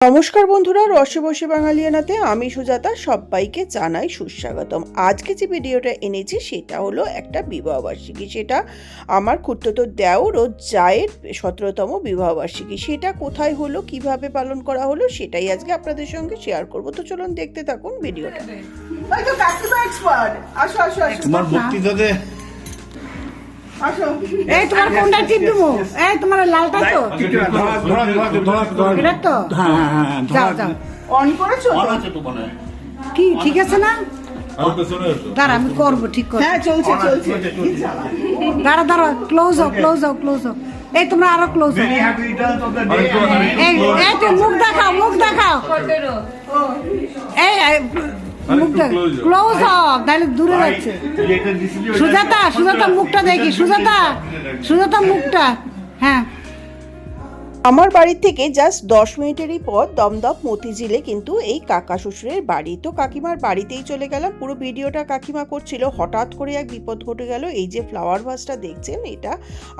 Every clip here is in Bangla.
নমস্কার বন্ধুরা রসে বসে বাঙালিয়ানাতে আমি সুজাতা সবাইকে জানাই সুস্বাগতম। আজকে যে ভিডিওটা এনেছি সেটা হলো একটা বিবাহবার্ষিকী। সেটা আমার খুঁড়তো দেওর ও জায়ের সতেরোতম বিবাহবার্ষিকী। সেটা কোথায় হলো কীভাবে পালন করা হলো সেটাই আজকে আপনাদের সঙ্গে শেয়ার করব। তো চলুন দেখতে থাকুন ভিডিওটা। ওই তো কাকিমা এক্সপার্ট আসো আসো আসো। তোমার বক্তৃতাতে আসো এই তোমার কোনটা টিপ দেবো? এই তোমার লালটা তো? এটা যাও যাও। অন করেছ কি ঠিক আছে না? দাঁড়া আমি করব ঠিক করে হ্যাঁ চলছে চলছে। দাঁড়া দাঁড়া ক্লোজ হোক ক্লোজ হোক ক্লোজ হোক এই তোমরা আরও ক্লোজ এই মুখ দেখাও মুখ দেখাও। এই এই, মুখ ক্লোজ অফ তাহলে দূরে যাচ্ছে। সুজাতা সুজাতা মুখটা দেখি সুজাতা সুজাতা মুখটা। হ্যাঁ। আমার বাড়ি থেকে জাস্ট দশ মিনিটেরই পর দমদম মতিঝিলে কিন্তু এই কাকা শ্বশুরের বাড়ি। তো কাকিমার বাড়িতেই চলে গেলাম। পুরো ভিডিওটা কাকিমা করছিল। হঠাৎ করে এক বিপদ ঘটে গেল। এই যে ফ্লাওয়ার ভাসটা দেখছেন, এটা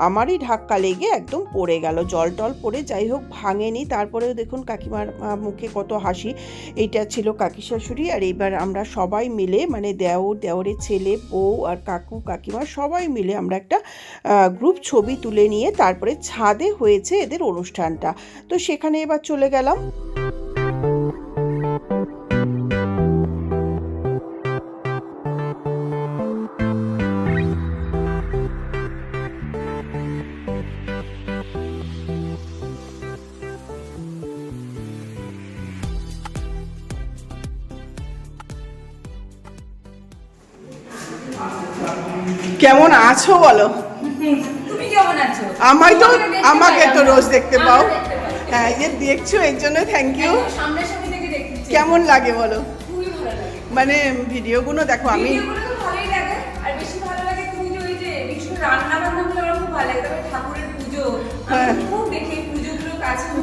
আমারই ধাক্কা লেগে একদম পড়ে গেল। জল টল পড়ে যাই হোক, ভাঙেনি। তারপরেও দেখুন কাকিমার মুখে কত হাসি। এটা ছিল কাকি শাশুড়ি। আর এবার আমরা সবাই মিলে মানে দেওর, দেওরের ছেলে, বউ আর কাকু, কাকিমা সবাই মিলে আমরা একটা গ্রুপ ছবি তুলে নিয়ে তারপরে ছাদে হয়েছে এদের অনুষ্ঠানটা। তো সেখানে এবার চলে গেলাম। কেমন আছো বলো? আমায় তো আমাকে তো রোজ দেখতে পাও। হ্যাঁ যে দেখছ এর জন্য থ্যাংক ইউ কেমন লাগে বলো? মানে ভিডিওগুলো দেখো আমি। হ্যাঁ।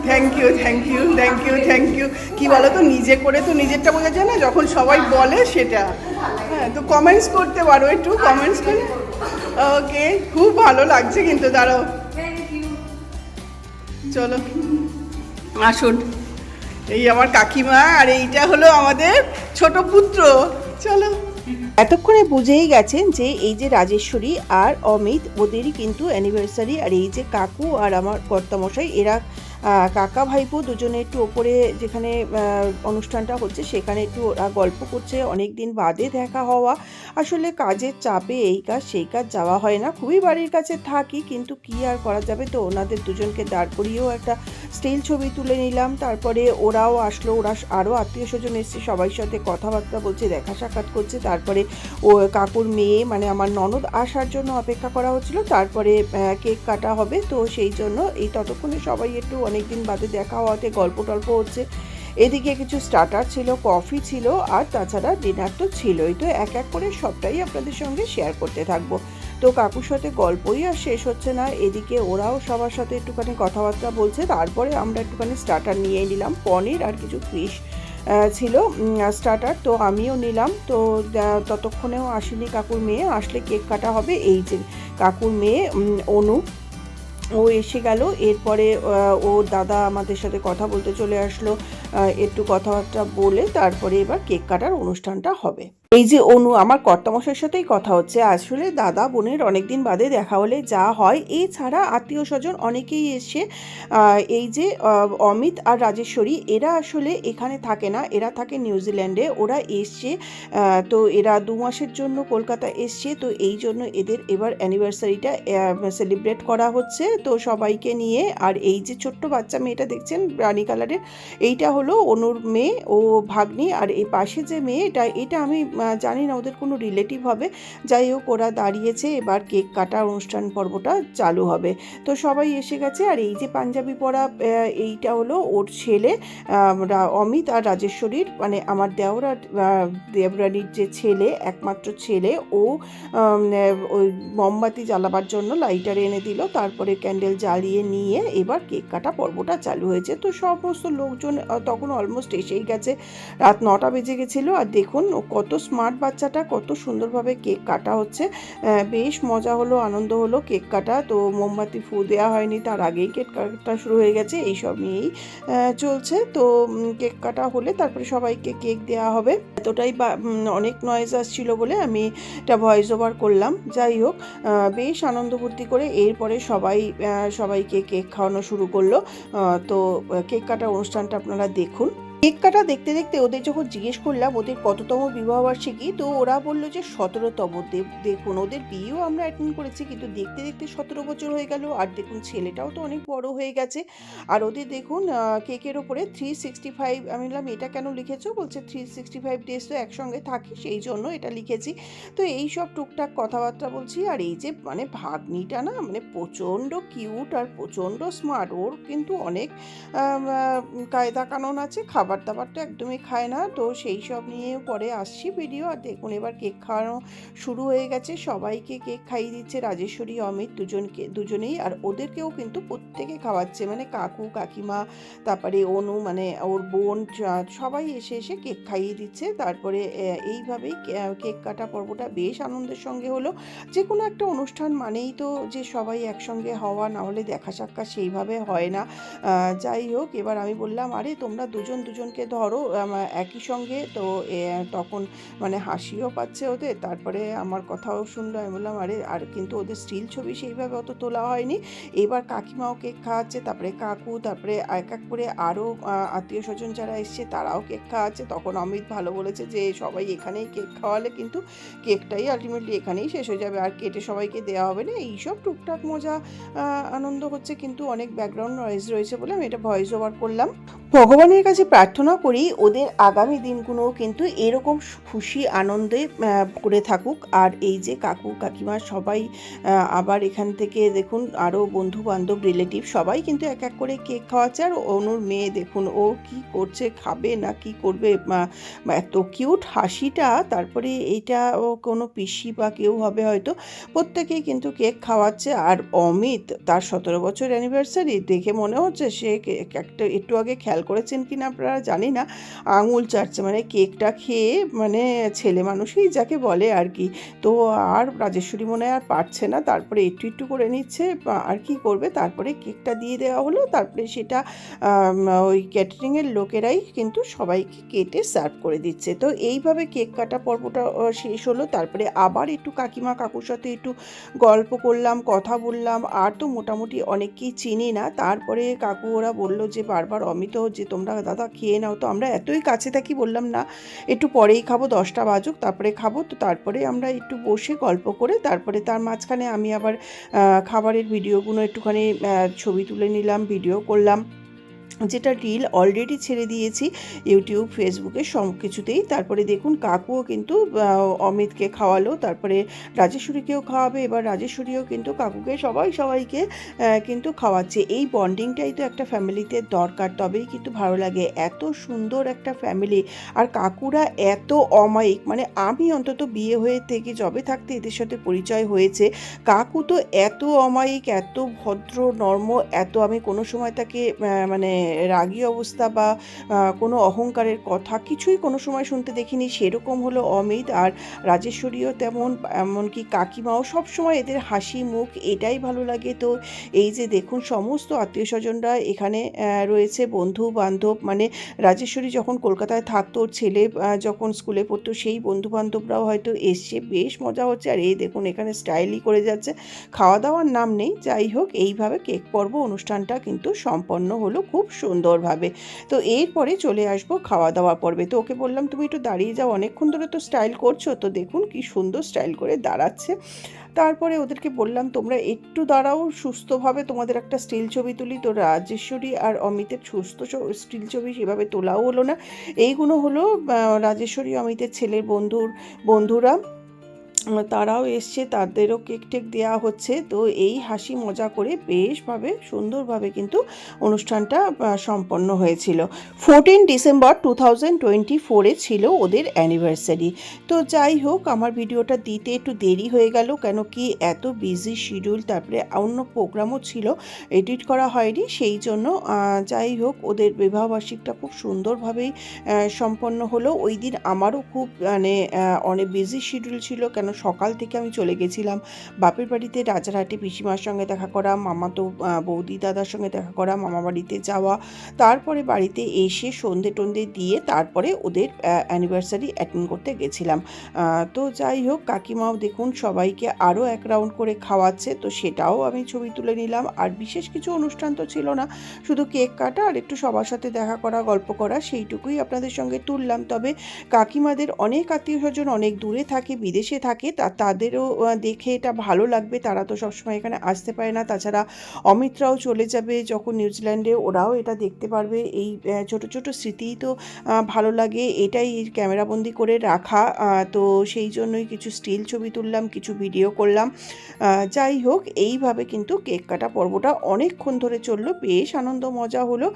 Thank you thank you thank you thank you কি বলো তো নিজে করে তো নিজেরটা বোঝা যায় না? যখন সবাই বলে সেটা। হ্যাঁ তো কমেন্টস করতে পারো একটু। কমেন্টস করে ওকে খুব ভালো লাগছে কিন্তু দাঁড়াও। চলো। আসুন। এই আমার কাকিমা আর এইটা হলো আমাদের ছোট পুত্র। চলো। এতক্ষণে বুঝেই গেছেন যে এই যে রাজেশ্বরী আর অমিত ওদেরই কিন্তু অ্যানিভার্সারি আর এই যে কাকু আর আমার কর্তামশাই এরা কাকা ভাইপো দুজনে একটু ওপরে যেখানে অনুষ্ঠানটা হচ্ছে, সেখানে একটু ওরা গল্প করছে। অনেক দিন বাদে দেখা হওয়া। আসলে কাজের চাপে এই কাজ, সেই কাজ যাওয়া হয় না। খুবই বাড়ির কাছে থাকি, কিন্তু কি আর করা যাবে? তো ওনাদের দুজনকে দাঁড় করিয়েও একটা স্টিল ছবি তুলে নিলাম। তারপরে ওরাও আসলো, ওরা আরও আত্মীয় স্বজন এসছে সবার সাথে কথাবার্তা বলছে, দেখা সাক্ষাৎ করছে। তারপরে ও কাকুর মেয়ে মানে আমার ননদ আসার জন্য অপেক্ষা করা হচ্ছিল। তারপরে কেক কাটা হবে। তো সেই জন্য এই ততক্ষণে সবাই একটু অনেকদিন বাদে দেখা হওয়াতে গল্প টল্প হচ্ছে। এদিকে কিছু স্টার্টার ছিল কফি ছিল, আর তাছাড়া ডিনার তো ছিলই। তো এক এক করে সবটাই আপনাদের সঙ্গে শেয়ার করতে থাকব। তো কাকুর সাথে গল্পই আর শেষ হচ্ছে না। এদিকে ওরাও সবার সাথে একটুখানি কথাবার্তা বলছে। তারপরে আমরা একটুখানি স্টার্টার নিয়ে নিলাম। পনির আর কিছু ফিশ ছিল স্টার্টার তো আমিও নিলাম। তো ততক্ষণেও আসেনি কাকুর মেয়ে। আসলে কেক কাটা হবে এই যে কাকুর মেয়ে অনু। ও এসে গেল। এরপরে ওর দাদা আমাদের সাথে কথা বলতে চলে আসলো। একটু কথাবার্তা বলে তারপরে এবার কেক কাটার অনুষ্ঠানটা হবে। এই যে অনু, আমার কর্তামশাইয়ের সাথেই কথা হচ্ছে। আসলে দাদা বোনের অনেকদিন বাদে দেখা হলে যা হয়, এছাড়া আত্মীয় স্বজন অনেকেই এসে এই যে অমিত আর রাজেশ্বরী, এরা আসলে এখানে থাকে না। এরা থাকে নিউজিল্যান্ডে ওরা এসছে তো এরা দু মাসের জন্য কলকাতা এসছে, তো এই জন্য এদের এবার অ্যানিভার্সারিটা সেলিব্রেট করা হচ্ছে। তো সবাইকে নিয়ে, আর এই যে ছোট্ট বাচ্চা মেয়েটা দেখছেন, রানী কালারের, এইটা হলো অনুর মেয়ে ও ভাগ্নি, আর এই পাশে যে মেয়ে, এটা এটা আমি জানি না, ওদের কোনো রিলেটিভ হবে। যাই হোক, ওরা দাঁড়িয়েছে, এবার কেক কাটার অনুষ্ঠান পর্বটা চালু হবে। তো সবাই এসে গেছে, আর এই যে পাঞ্জাবি পরা এইটা হলো ওর ছেলে অমিত আর রাজেশ্বরীর মানে আমার দেওরা দেবরানীর যে ছেলে, একমাত্র ছেলে, ও ওই মোমবাতি জ্বালাবার জন্য লাইটার এনে দিল, তারপরে ক্যান্ডেল জ্বালিয়ে নিয়ে এবার কেক কাটা পর্বটা চালু হয়েছে। তো সমস্ত লোকজন তখন অলমোস্ট এসেই গেছে। রাত নটা বেজে গেছিল, আর দেখুন কত স্মার্ট বাচ্চাটা কত সুন্দরভাবে কেক কাটা হচ্ছে। বেশ মজা হলো, আনন্দ হলো কেক কাটা। তো মোমবাতি ফু দেওয়া হয়নি, তার আগেই কেক কাটা শুরু হয়ে গেছে, এইসব নিয়েই চলছে। তো কেক কাটা হলে তারপরে সবাইকে কেক দেওয়া হবে। এতটাই অনেক নয়েজ আসছিল বলে আমি এটা ভয়েস ওভার করলাম। যাই হোক বেশ আনন্দ ফুর্তি করে এরপরে সবাই সবাইকে কেক খাওয়ানো শুরু করল। তো কেক কাটার অনুষ্ঠানটা আপনারা দেখুন। কেক কাটা দেখতে দেখতে ওদের যখন জিজ্ঞেস করলাম ওদের কততম বিবাহবার্ষিকী, তো ওরা বলল যে সতেরোতম। দেখুন ওদের বিয়েও আমরা অ্যাটেন্ড করেছি, কিন্তু দেখতে দেখতে সতেরো বছর হয়ে গেল, আর দেখুন ছেলেটাও তো অনেক বড় হয়ে গেছে। আর ওদের দেখুন কেকের ওপরে থ্রি সিক্সটি ফাইভ আমি বললাম, এটা কেন লিখেছো? বলছে থ্রি সিক্সটি ফাইভ ডেজ তো একসঙ্গে থাকি, সেই জন্য এটা লিখেছি। তো এই সব টুকটাক কথাবার্তা বলছি, আর এই যে মানে ভাগ্নিটা না মানে প্রচণ্ড কিউট আর প্রচণ্ড স্মার্ট ওর কিন্তু অনেক কায়দা কানুন আছে, খাবার দাবার তো একদমই খায় না। তো সেই সব নিয়ে পরে আসছি ভিডিও আর দেখুন এবার কেক খাওয়ানো শুরু হয়ে গেছে। সবাইকে কেক খাইয়ে দিচ্ছে রাজেশ্বরী, অমিত দুজনকে, দুজনেই আর ওদেরকেও কিন্তু প্রত্যেকে খাওয়াচ্ছে। মানে কাকু, কাকিমা, তারপরে অনু মানে ওর বোন সবাই এসে এসে কেক খাইয়ে দিচ্ছে। তারপরে এইভাবেই কেক কাটা পর্বটা বেশ আনন্দের সঙ্গে হলো। যে কোনো একটা অনুষ্ঠান মানেই তো যে সবাই একসঙ্গে হওয়া, না হলে দেখা সাক্ষাৎ সেইভাবে হয় না। যাই হোক, এবার আমি বললাম, আরে তোমরা দুজন দুজন দুজনকে ধরো একই সঙ্গে, তো তখন মানে হাসিও পাচ্ছে ওদের। তারপরে আমার কথাও শুনলো, আমি বললাম, আরে, আর কিন্তু ওদের স্টিল ছবি সেইভাবে অত তোলা হয়নি। এবার কাকিমাও কেক খাওয়াচ্ছে, তারপরে কাকু, তারপরে এক এক করে আরও আত্মীয় স্বজন যারা এসছে, তারাও কেক খাওয়াচ্ছে। তখন অমিত ভালো বলেছে যে, সবাই এখানেই কেক খাওয়ালে কিন্তু কেকটাই আলটিমেটলি এখানেই শেষ হয়ে যাবে। আর কেটে সবাইকে দেওয়া হবে না। এইসব টুকটাক মজা আনন্দ হচ্ছে, কিন্তু অনেক ব্যাকগ্রাউন্ড নয়েজ রয়েছে বলে আমি এটা ভয়েস ওভার করলাম। ভগবানের কাছে প্রার্থনা করি ওদের আগামী দিনগুলো কিন্তু এরকম খুশি আনন্দে করে থাকুক। আর এই যে কাকু, কাকিমা সবাই আবার এখান থেকে দেখুন আরও বন্ধু বান্ধব রিলেটিভ সবাই কিন্তু এক এক করে কেক খাওয়াচ্ছে। আর অনুর মেয়ে দেখুন, ও কি করছে, খাবে না কি করবে এত কিউট হাসিটা। তারপরে এইটা ও কোনো পিসি বা কেউ হবে হয়তো, প্রত্যেকেই কিন্তু কেক খাওয়াচ্ছে। আর অমিত, তার সতেরো বছর অ্যানিভার্সারি দেখে মনে হচ্ছে সে একটা একটু আগে খেয়াল করেছেন কি না আপনারা জানি না, আঙুল চাটছে মানে কেকটা খেয়ে মানে ছেলে মানুষই যাকে বলে আর কি। তো আর রাজেশ্বরী মনে আর পারছে না, তারপরে একটু একটু করে নিচ্ছে আর কি করবে? তারপরে কেকটা দিয়ে দেওয়া হলো, তারপরে সেটা ওই ক্যাটারিংয়ের লোকেরাই কিন্তু সবাইকে কেটে সার্ভ করে দিচ্ছে। তো এইভাবে কেক কাটা পর্বটা শেষ হলো, তারপরে আবার একটু কাকিমা কাকুর সাথে একটু গল্প করলাম, কথা বললাম, আর তো মোটামুটি অনেককেই চিনি না। তারপরে কাকু ওরা বলল যে বারবার অমিত যে তোমরা দাদা খেয়ে নাও। তো আমরা এতই কাছে থাকি বললাম, না, একটু পরেই খাব, দশটা বাজুক, তারপরে খাব। তো তারপরে আমরা একটু বসে গল্প করে, তারপরে তার মাঝখানে আমি আবার খাবারের ভিডিওগুলো একটুখানি ছবি তুলে নিলাম ভিডিও করলাম। যেটা রিল অলরেডি ছেড়ে দিয়েছি ইউটিউব ফেসবুকে সব কিছুতেই। তারপরে দেখুন, কাকুও কিন্তু অমিতকে খাওয়ালো, তারপরে রাজেশ্বরীকেও খাওয়াবে, এবার রাজেশ্বরীও কিন্তু কাকুকে, সবাই সবাইকে কিন্তু খাওয়াচ্ছে। এই বন্ডিংটাই তো একটা ফ্যামিলিতে দরকার, তবেই কিন্তু ভালো লাগে। এত সুন্দর একটা ফ্যামিলি আর কাকুরা এত অমায়িক মানে আমি অন্তত বিয়ে হয়ে থেকে জবে থাকতে এদের সাথে পরিচয় হয়েছে। কাকু তো এত অমায়িক, এত ভদ্র, নর্ম, এত আমি কোনো সময় তাকে মানে রাগী অবস্থা বা কোনো অহংকারের কথা কিছুই কোনো সময় শুনতে দেখিনি। সেরকম হলো অমিত আর রাজেশ্বরীও তেমন, এমনকি কাকিমাও সবসময় এদের হাসি, মুখ এটাই ভালো লাগে। তো এই যে দেখুন সমস্ত আত্মীয় স্বজনরা এখানে রয়েছে, বন্ধু বান্ধব মানে রাজেশ্বরী যখন কলকাতায় থাকতো, ছেলে যখন স্কুলে পড়তো, সেই বন্ধু বান্ধবরাও হয়তো এসছে। বেশ মজা হচ্ছে। আর এই দেখুন এখানে স্টাইলই করে যাচ্ছে। খাওয়া দাওয়ার নাম নেই। যাই হোক, এইভাবে কেক পর্ব অনুষ্ঠানটা কিন্তু সম্পন্ন হলো খুব সুন্দরভাবে। তো এরপরে চলে আসব খাওয়া দাওয়া পর্বে। তো ওকে বললাম, তুমি একটু দাঁড়িয়ে যাও, অনেকক্ষণ ধরে তো স্টাইল করছ, তো দেখুন কি সুন্দর স্টাইল করে দাঁড়াচ্ছে। তারপরে ওদেরকে বললাম, তোমরা একটু দাঁড়াও, সুস্থভাবে তোমাদের একটা স্টিল ছবি তুলি। তো রাজেশ্বরী আর অমিতের সুস্থ স্টিল ছবি সেভাবে তোলাও হলো না। এইগুলো হলো রাজেশ্বরী, অমিতের ছেলের বন্ধুর, বন্ধুরা। তারাও এসছে, তাদেরও কেক টেক দেওয়া হচ্ছে। তো এই হাসি মজা করে বেশভাবে সুন্দরভাবে কিন্তু অনুষ্ঠানটা সম্পন্ন হয়েছিল। Fourteen December two thousand twenty ফোরে ছিল ওদের অ্যানিভার্সারি তো যাই হোক, আমার ভিডিওটা দিতে একটু দেরি হয়ে গেল, কেন কি এত বিজি শিডিউল তারপরে অন্য প্রোগ্রামও ছিল এডিট করা হয়নি, সেই জন্য যাই হোক, ওদের বিবাহবার্ষিকটা খুব সুন্দরভাবেই সম্পন্ন হলো। ওই দিন আমারও খুব মানে অনেক বিজি শিডিউল ছিল, কেন সকাল থেকে আমি চলে গেছিলাম। বাপের বাড়িতে রাজারহাটে পিসিমার সঙ্গে দেখা করা মামা তো বৌদি দাদার সঙ্গে দেখা করা, মামা বাড়িতে যাওয়া, তারপরে বাড়িতে এসে সন্ধে টন্ধে দিয়ে তারপরে ওদের অ্যানিভার্সারি অ্যাটেন্ড করতে গেছিলাম। তো যাই হোক, কাকিমাও দেখুন সবাইকে আরও এক রাউন্ড করে খাওয়াচ্ছে, তো সেটাও আমি ছবি তুলে নিলাম। আর বিশেষ কিছু অনুষ্ঠান তো ছিল না, শুধু কেক কাটা আর একটু সবার সাথে দেখা করা, গল্প করা, সেইটুকুই আপনাদের সঙ্গে তুললাম। তবে কাকিমাদের অনেক আত্মীয় স্বজন অনেক দূরে থাকে, বিদেশে থাকে তা তাদেরও দেখে এটা ভালো লাগবে। তারা তো সবসময় এখানে আসতে পারে না। তাছাড়া অমিতরাও চলে যাবে যখন নিউজিল্যান্ডে। ওরাও এটা দেখতে পারবে। এই ছোট ছোট স্মৃতিই তো ভালো লাগে। এটাই ক্যামেরাবন্দি করে রাখা। তো সেই জন্যই কিছু স্টিল ছবি তুললাম, কিছু ভিডিও করলাম। যাই হোক, এইভাবে কিন্তু কেক কাটা পর্বটা অনেকক্ষণ ধরে চলল। বেশ আনন্দ, মজা হলো।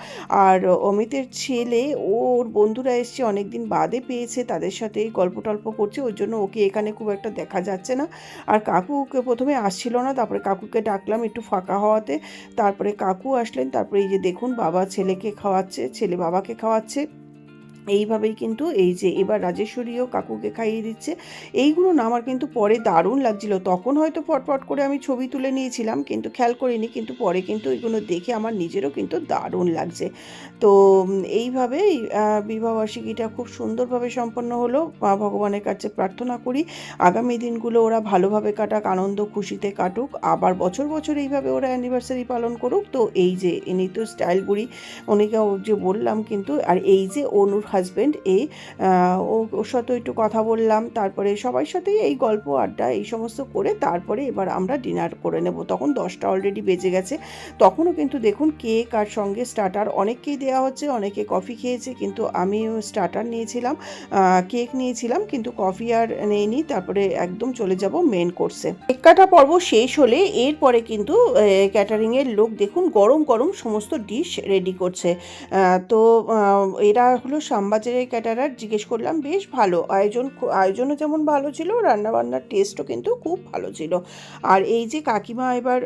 আর অমিতের ছেলে, ওর বন্ধুরা এসছে, অনেকদিন বাদে পেয়েছে। তাদের সাথে গল্প টল্প করছে। ওর জন্য ওকে এখানে খুব একটা দেখা যাচ্ছে না। আর কাকুকে প্রথমে আসছিল না, তারপরে কাকুকে ডাকলাম একটু ফাঁকা হওয়াতে। তারপরে কাকু আসলেন, তারপরে এই যে দেখুন বাবা ছেলেকে খাওয়াচ্ছে, ছেলে বাবাকে খাওয়াচ্ছে। এইভাবেই কিন্তু এই যে এবার রাজেশ্বরীও কাকুকে খাইয়ে দিচ্ছে। এইগুলো না আমার কিন্তু পরে দারুণ লাগছিল। তখন হয়তো ফটফট করে আমি ছবি তুলে নিয়েছিলাম, কিন্তু খেয়াল করিনি, কিন্তু পরে কিন্তু এগুলো দেখে আমার নিজেরও কিন্তু দারুণ লাগছে। তো এইভাবেই বিবাহবার্ষিকীটা খুব সুন্দরভাবে সম্পন্ন হলো। ভগবানের কাছে প্রার্থনা করি, আগামী দিনগুলো ওরা ভালোভাবে কাটাক, আনন্দ খুশিতে কাটুক, আবার বছর বছর এইভাবে ওরা অ্যানিভার্সারি পালন করুক। তো এই যে ইনি তো স্টাইল বুড়ি উনিকে যে বললাম কিন্তু, আর এই যে অনুর হাজব্যান্ড এই ওর সাথে একটু কথা বললাম, তারপরে সবার সাথেই এই গল্প, আড্ডা, এই সমস্ত করে তারপরে এবার আমরা ডিনার করে নেব। তখন দশটা অলরেডি বেজে গেছে। তখনও কিন্তু দেখুন কেক আর সঙ্গে স্টার্টার অনেককেই দেওয়া হচ্ছে, অনেকে কফি খেয়েছে, কিন্তু আমি স্টার্টার নিয়েছিলাম কেক নিয়েছিলাম, কিন্তু কফি আর নেইনি, তারপরে একদম চলে যাব মেন কোর্সে কেক কাটা পর্ব শেষ হলে এরপরে কিন্তু ক্যাটারিংয়ের লোক দেখুন গরম গরম সমস্ত ডিশ রেডি করছে। তো এরা হলো শ্যামবাজারের ক্যাটারার জিজ্ঞেস করলাম, বেশ ভালো, আয়োজন আয়োজনও যেমন ভালো ছিল, রান্নাবান্নার টেস্টও কিন্তু খুব ভালো ছিল। আর এই যে কাকিমা এবার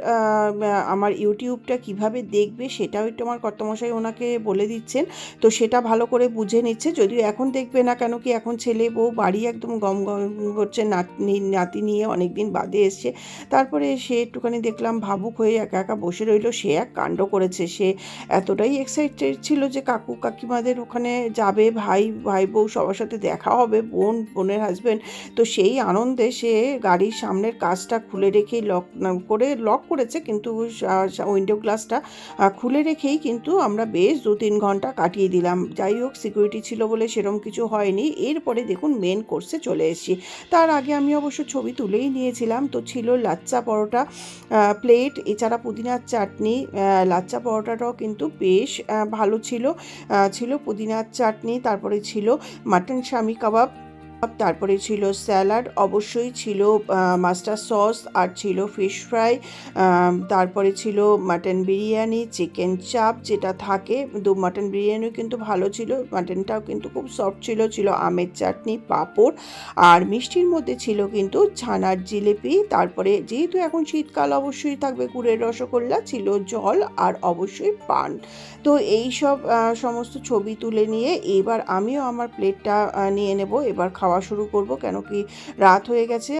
আমার ইউটিউবটা কীভাবে দেখবে সেটাও একটু আমার কর্তমশাই ওনাকে বলে দিচ্ছেন। তো সেটা ভালো করে বুঝে নিচ্ছে, যদিও এখন দেখবে না কেন কি এখন ছেলে বউ বাড়ি একদম গম গম করছে নাতনি নাতি নিয়ে অনেক দিন বাদে এসছে। তারপরে সে একটুখানি দেখলাম ভাবুক হয়ে একা একা বসে রইল, সে এক কাণ্ড করেছে। সে এতটাই এক্সাইটেড ছিল যে কাকু কাকিমাদের ওখানে যাবে ভাই ভাই বউ সবার সাথে দেখা হবে, বোন, বোনের হাজবেন্ড তো সেই আনন্দে সে গাড়ির সামনের কাজটা খুলে রেখেই লক করে লক করেছে। কিন্তু উইন্ডো গ্লাসটা খুলে রেখেই কিন্তু আমরা বেশ দু তিন ঘণ্টা কাটিয়ে দিলাম। যাই হোক সিকিউরিটি ছিল বলে সেরম কিছু হয়নি। এরপরে দেখুন মেন কোর্সে চলে এসেছি। তার আগে আমি অবশ্য ছবি তুলেই নিয়েছিলাম। তো ছিল লাচ্চা পরোটা প্লেট এছাড়া পুদিনার চাটনি। লাচ্চা পরোটাটাও কিন্তু বেশ ভালো ছিল। ছিল পুদিনার চাটনি তারপরে ছিল মাটন শামি কাবাব তারপরে ছিল স্যালাড, অবশ্যই ছিল মাস্টার সস আর ছিল ফিশ ফ্রাই তারপরে ছিল মাটন বিরিয়ানি, চিকেন চাপ যেটা থাকে। দু, মাটন বিরিয়ানিও কিন্তু ভালো ছিল, মাটনটাও কিন্তু খুব সফট ছিল ছিল আমের চাটনি, পাঁপড় আর মিষ্টির মধ্যে ছিল কিন্তু ছানার জিলিপি। তারপরে যেহেতু এখন শীতকাল অবশ্যই থাকবে গুড়ের রসগোল্লা, ছিল জল আর অবশ্যই পান। তো এই সব সমস্ত ছবি তুলে নিয়ে এবার আমিও আমার প্লেটটা নিয়ে নেব, এবার খাওয়া শুরু করব কেন কি রাত হয়ে গেছে।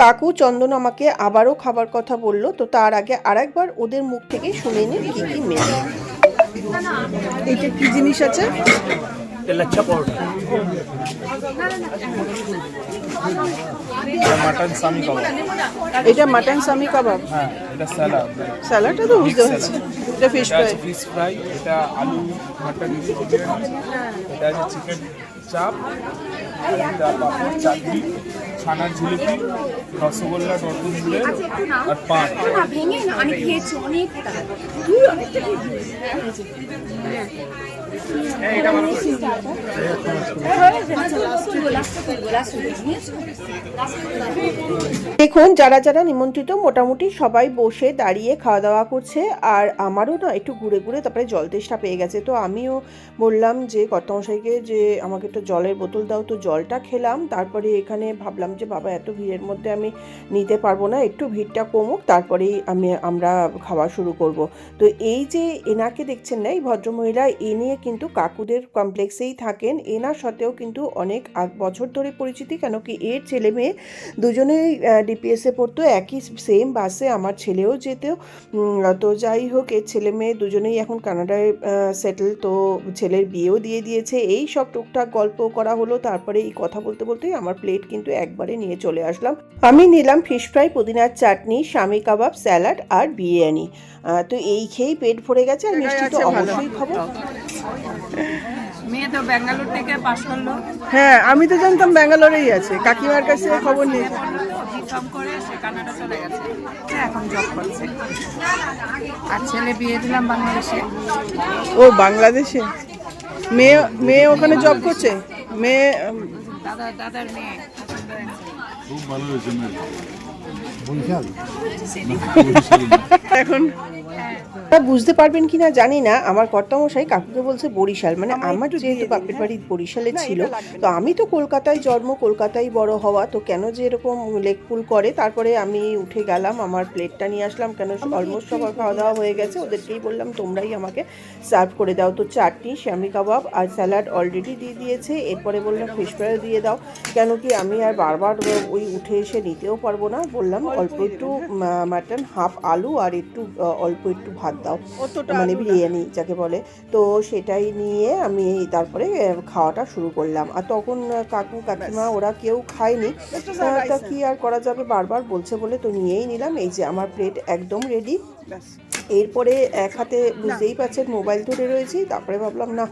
কাকু চন্দন আমাকে আবারও খাবার কথা বলল, তো তার আগে আরেকবার ওদের মুখ থেকে শুনে নিন কি কি মেয়ে এটা কি জিনিস আছে? পরোটা। এটা মাটন সামি কাবাব। এটা মাটন সামি কাবাব? হ্যাঁ এটা স্যালাড। স্যালাডটা তো বুঝতে পারছি। এটা ফিশ ফ্রাই ফিশ ফ্রাই এটা আলু মাটন এটা আছে চিকেন চাপ এটা পাপড় চাটনি ছানার জিলিপি রসগোল্লা রসগোল্লা আর পান ভেঙে না আমি খেয়েছি অনেকটা। অনেকটা দেখুন, যারা যারা নিমন্ত্রিত, মোটামুটি সবাই বসে দাঁড়িয়ে খাওয়া দাওয়া করছে, আর আমারও না একটু ঘুরে ঘুরে তারপরে জল তেষ্টা পেয়ে গেছে। তো আমিও বললাম যে, কর্তামশাইকে যে, আমাকে একটু জলের বোতল দাও। তো জলটা খেলাম, তারপরে এখানে ভাবলাম যে, বাবা, এত ভিড়ের মধ্যে আমি নিতে পারব না, একটু ভিড়টা কমুক, তারপরেই আমি, আমরা খাওয়া শুরু করব। তো এই যে, এনাকে দেখছেন না, এই ভদ্রমহিলা, এ নিয়ে কিন্তু কাকুদের কমপ্লেক্সেই থাকেন। এনার সত্ত্বেও কিন্তু অনেক বছর ধরে পরিচিতি কেন কি এর ছেলে মেয়ে দুজনেই ডিপিএসে পড়তো। একই সেম বাসে আমার ছেলেও যেত। তো যাই হোক এর ছেলে মেয়ে দুজনেই এখন কানাডায় সেটেল তো ছেলের বিয়েও দিয়ে দিয়েছে। এই সব টুকটাক গল্প করা হলো। তারপরে এই কথা বলতে বলতেই আমার প্লেট কিন্তু একবারে নিয়ে চলে আসলাম। আমি নিলাম ফিশ ফ্রাই পুদিনার চাটনি স্বামী কাবাব স্যালাড আর বিরিয়ানি। তো এই খেয়েই পেট ভরে গেছে। আর মিষ্টি তো অবশ্যই খাব। মেয়ে তো ব্যাঙ্গালোর থেকে পাশ করল। হ্যাঁ আমি তো জানতাম ব্যাঙ্গালোরেই আছে। কাকিমার কাছে খবর নেই বিকম করে সে কানাডা চলে গেছে। এখন জব করছে। আর ছেলে বিয়ে দিলাম বাংলাদেশে। ও বাংলাদেশে? মেয়ে মেয়ে ওখানে জব করছে? মেয়ে দাদা দাদার মেয়ে। এখন তা বুঝতে পারবেন কিনা জানি না। আমার কর্তামশাই কাকুকে বলছে বরিশাল। মানে আমার যেহেতু বাপের বাড়ি বরিশালে ছিল তো আমি তো কলকাতায় জন্ম কলকাতায় বড় হওয়া তো কেন যে এরকম লেকপুল করে? তারপরে আমি উঠে গেলাম আমার প্লেটটা নিয়ে আসলাম কেন অলমোস্ট সবার খাওয়া দাওয়া হয়ে গেছে। ওদেরকেই বললাম তোমরাই আমাকে সার্ভ করে দাও। তো চাটনি শ্যামি কাবাব আর স্যালাড অলরেডি দিয়ে দিয়েছে। এরপরে বললাম ফিশ ফ্রাই দিয়ে দাও। কেন কি আমি আর বারবার ওই উঠে এসে নিতেও পারব না। বললাম অল্প একটু মাটন হাফ আলু আর একটু অল্প একটু ভাত দাও। মানে বিরিয়ানি যাকে বলে। তো সেটাই নিয়ে আমি তারপরে খাওয়াটা শুরু করলাম। আর তখন কাকু কাকিমা ওরা কেউ খায়নি। তা কি আর করা যাবে? বারবার বলছে বলে তো নিয়েই নিলাম। এই যে আমার প্লেট একদম রেডি এরপরে এক হাতে বুঝতেই পারছেন মোবাইল ধরে রয়েছি, তারপরে ভাবলাম, না,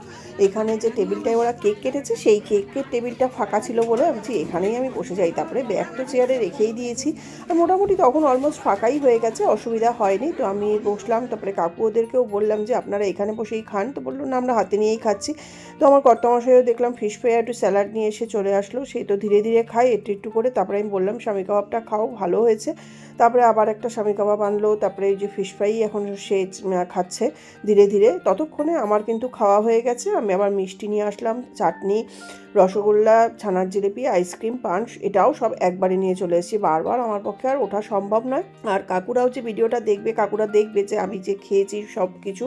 এখানে যে টেবিলটায় ওরা কেক কেটেছে, সেই কেকের টেবিলটা ফাঁকা ছিল বলে ভাবছি, এখানেই আমি বসে যাই। তারপরে ব্যাগ তো চেয়ারে রেখেই দিয়েছি। আর মোটামুটি তখন অলমোস্ট ফাঁকাই হয়ে গেছে, অসুবিধা হয়নি। তো আমি বসলাম, তারপরে কাকু ওদেরকেও বললাম যে, আপনারা এখানে বসেই খান। তো বলল, না, আমরা হাতে নিয়েই খাচ্ছি। তো আমার কর্তামশাইও দেখলাম ফিশ ফ্রাই একটু স্যালাড নিয়ে এসে চলে আসলো। সেই তো ধীরে ধীরে খাই একটু একটু করে। তারপরে আমি বললাম, স্বামী কাবাবটা খাও, ভালো হয়েছে। তারপরে আবার একটা স্বামী কাবাব আনলো, তারপরে এই যে ফিশ ফ্রাই এখন সে খাচ্ছে ধীরে ধীরে। ততক্ষণে আমার কিন্তু খাওয়া হয়ে গেছে, আমি আবার মিষ্টি নিয়ে আসলাম, চাটনি, রসগোল্লা, ছানার জিলিপি, আইসক্রিম, পান, এটাও সব একবারে নিয়ে চলে এসেছি। বারবার আমার পক্ষে আর ওঠা সম্ভব নয়। আর কাকুরাও যে ভিডিওটা দেখবে, কাকুরা দেখবে যে আমি যে খেয়েছি সব কিছু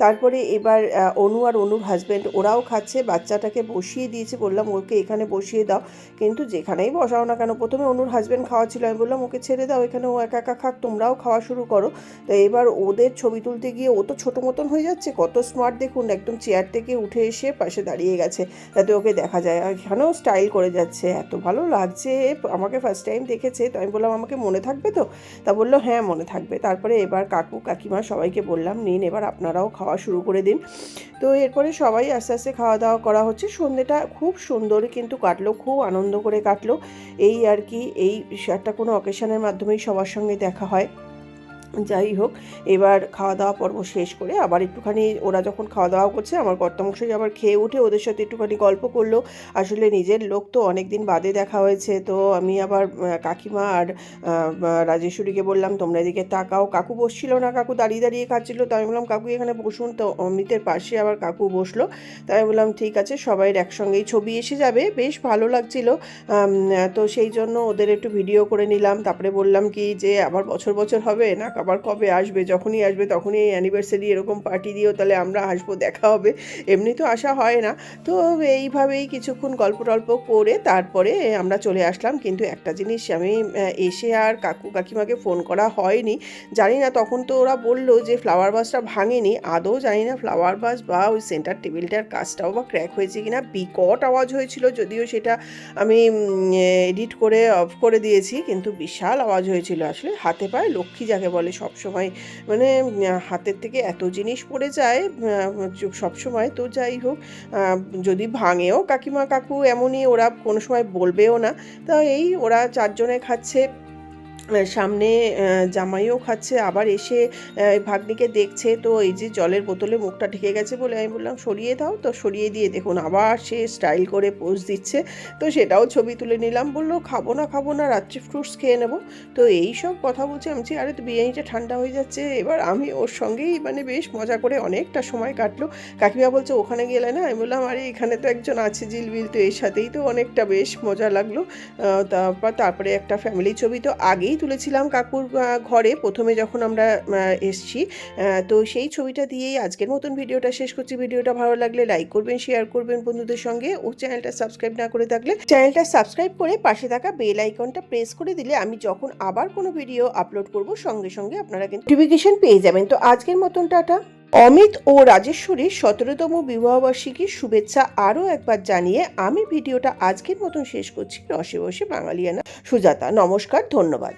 তারপরে এবার অনু আর অনুর হাজব্যান্ড ওরাও খাচ্ছে, বাচ্চাটাকে বসিয়ে দিয়েছে, বললাম ওকে এখানে বসিয়ে দাও। কিন্তু যেখানেই বসাও না কেন, প্রথমে অনুর হাজব্যান্ড খাওয়া ছিল আমি বললাম, ওকে ছেড়ে দাও, এখানে ও একা একা খাক তোমরাও খাওয়া শুরু করো। তো এবার ওদের ছবি তুলতে গিয়ে ও তো ছোটো মতন হয়ে যাচ্ছে, কত স্মার্ট দেখুন, একদম চেয়ার থেকে উঠে এসে পাশে দাঁড়িয়ে গেছে। যাতে ওকে দেখা যায়, আর এখানেও স্টাইল করে যাচ্ছে, এত ভালো লাগছে, আমাকে ফার্স্ট টাইম দেখেছে, তো আমি বললাম, আমাকে মনে থাকবে তো? তা বলল হ্যাঁ মনে থাকবে। তারপরে এবার কাকু, কাকিমা সবাইকে বললাম, নিন এবার আপনারাও খাওয়া শুরু করে দিন। তো এরপরে সবাই আস্তে আস্তে খাওয়া দাওয়া করা হচ্ছে। সন্ধ্যেটা খুব সুন্দর কিন্তু কাটলো, খুব আনন্দ করে কাটলো। এই আর কি, এই একটা কোনো অকেশনের মাধ্যমেই সবার সঙ্গে দেখা হয়। যাই হোক, এবার খাওয়া দাওয়া পর্ব শেষ করে আবার একটুখানি ওরা যখন খাওয়া দাওয়া করছে, আমার কর্তামশাই আবার খেয়ে উঠে ওদের সাথে একটুখানি গল্প করল। আসলে নিজের লোক তো অনেক দিন বাদে দেখা হয়েছে, তো আমি আবার কাকিমা আর রাজেশ্বরীকে বললাম, তোমরা এদিকে তাকাও, কাকু বসছিল না, কাকু দাঁড়িয়ে দাঁড়িয়ে খাচ্ছিল। তো আমি বললাম, কাকু এখানে বসুন। তো অমিতের পাশে আবার কাকু বসল। তাই বললাম, ঠিক আছে, সবাই একসঙ্গেই ছবি এসে যাবে। বেশ ভালো লাগছিল তো সেই জন্য ওদের একটু ভিডিও করে নিলাম। তারপরে বললাম কি যে, আবার বছর বছর হবে, না আবার কবে আসবে? যখনই আসবে তখনই এই অ্যানিভার্সারি এরকম পার্টি দিও তাহলে আমরা আসব, দেখা হবে। এমনি তো আসা হয় না। তো এইভাবেই কিছুক্ষণ গল্প টল্প করে তারপরে আমরা চলে আসলাম। কিন্তু একটা জিনিস আমি এসে আর কাকু কাকিমাকে ফোন করা হয়নি। জানি না তখন তো ওরা বলল যে ফ্লাওয়ার বাসটা ভাঙেনি। আদৌ জানি না ফ্লাওয়ার বাস বা ওই সেন্টার টেবিলটার কাজটাও বা ক্র্যাক হয়েছে কিনা। বিকট আওয়াজ হয়েছিল যদিও সেটা আমি এডিট করে অফ করে দিয়েছি। কিন্তু বিশাল আওয়াজ হয়েছিল। আসলে হাতে পায়ে লক্ষ্মী যাকে বলে সব সময় মানে হাতের থেকে এত জিনিস পড়ে যায় সব সময় তো যাই হোক যদি ভাঙেও কাকিমা কাকু এমনই, ওরা কোনো সময় বলবেও না। তা এই ওরা চারজনে খাচ্ছে সামনে জামাইও খাচ্ছে, আবার এসে ভাগ্নিকে দেখছে, তো এই যে জলের বোতলে মুখটা ঢেকে গেছে বলে আমি বললাম, সরিয়ে দাও তো, সরিয়ে দিয়ে দেখুন। আবার সে স্টাইল করে পোজ দিচ্ছে, তো সেটাও ছবি তুলে নিলাম, বলল, খাব না খাব না, রাত্রি ফ্রুটস খেয়ে নেব। তো এই সব কথা বলছে আমি আরে, তো বিরিয়ানিটা ঠান্ডা হয়ে যাচ্ছে। এবার আমি ওর সঙ্গেই মানে বেশ মজা করে অনেকটা সময় কাটলো। কাকিমা বলছে, ওখানে গেলে না? আমি বললাম, আরে, এখানে তো একজন আছে জিলবিল, তো এর সাথেই তো অনেকটা বেশ মজা লাগল। তারপর, তারপরে একটা ফ্যামিলি ছবি, তো আগেই তুলেছিলাম কাকুর ঘরে। প্রথমে যখন আমরা এসছি তো সেই ছবিটা দিয়েই আজকের মতন ভিডিওটা শেষ করছি। ভিডিওটা ভালো লাগলে লাইক করবেন শেয়ার করবেন বন্ধুদের সঙ্গে। ও চ্যানেলটা সাবস্ক্রাইব না করে থাকলে চ্যানেলটা সাবস্ক্রাইব করে পাশে থাকা বেল আইকনটা প্রেস করে দিলে আমি যখন আবার কোনো ভিডিও আপলোড করব, সঙ্গে সঙ্গে আপনারা কিন্তু নোটিফিকেশন পেয়ে যাবেন। তো আজকের মতন, টাটা। অমিত ও রাজেশ্বরীর সতেরোতম বিবাহবার্ষিকীর শুভেচ্ছা আরও একবার জানিয়ে আমি ভিডিওটা আজকের মতন শেষ করছি। রসে বসে বাঙালিয়ানা। সুজাতা, নমস্কার, ধন্যবাদ।